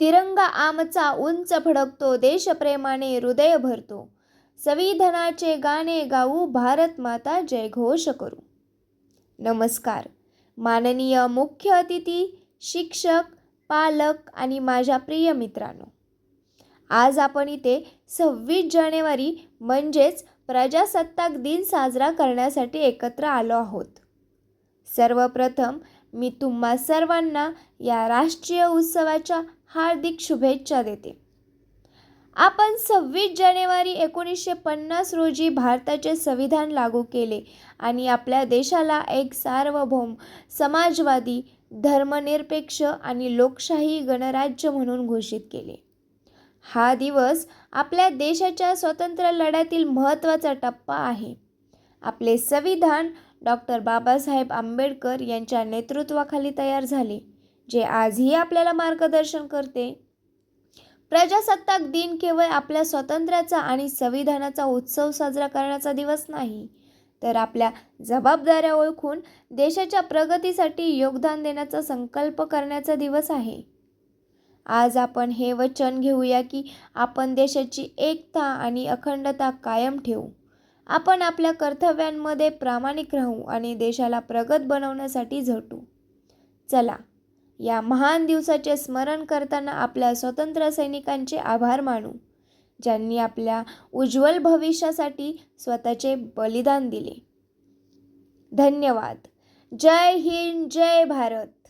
तिरंगा आमचा उंच फडकतो देशप्रेमाने हृदय भरतो. संविधानाचे गाणे गाऊ भारत माता जयघोष करू. नमस्कार. माननीय मुख्य अतिथी शिक्षक पालक आणि माझ्या प्रिय मित्रांनो. आज आपण इथे सव्वीस जानेवारी म्हणजेच प्रजासत्ताक दिन साजरा करण्यासाठी एकत्र आलो आहोत. सर्वप्रथम मी तुम्हा सर्वांना या राष्ट्रीय उत्सवाच्या हार्दिक शुभेच्छा देते. आपण सव्वीस जानेवारी एकोणीसशे पन्नास रोजी भारताचे संविधान लागू केले आणि आपल्या देशाला एक सार्वभौम समाजवादी धर्मनिरपेक्ष आणि लोकशाही गणराज्य म्हणून घोषित केले. हा दिवस आपल्या देशाच्या स्वातंत्र्य लढ्यातील महत्त्वाचा टप्पा आहे. आपले संविधान डॉक्टर बाबासाहेब आंबेडकर यांच्या नेतृत्वाखाली तयार झाले. जे आजही आपल्याला मार्गदर्शन करते. प्रजासत्ताक दिन केवळ आपल्या स्वातंत्र्याचा आणि संविधानाचा उत्सव साजरा करण्याचा दिवस नाही तर आपल्या जबाबदाऱ्या ओळखून देशाच्या प्रगतीसाठी योगदान देण्याचा संकल्प करण्याचा दिवस आहे. आज आपण हे वचन घेऊया की आपण देशाची एकता आणि अखंडता कायम ठेवू. आपण आपल्या कर्तव्यांमध्ये प्रामाणिक राहू आणि देशाला प्रगत बनवण्यासाठी झटू. चला या महान दिवसाचे स्मरण करताना आपल्या स्वतंत्र सैनिकांचे आभार मानू ज्यांनी आपल्या उज्ज्वल भविष्यासाठी स्वतःचे बलिदान दिले. धन्यवाद. जय हिंद जय भारत.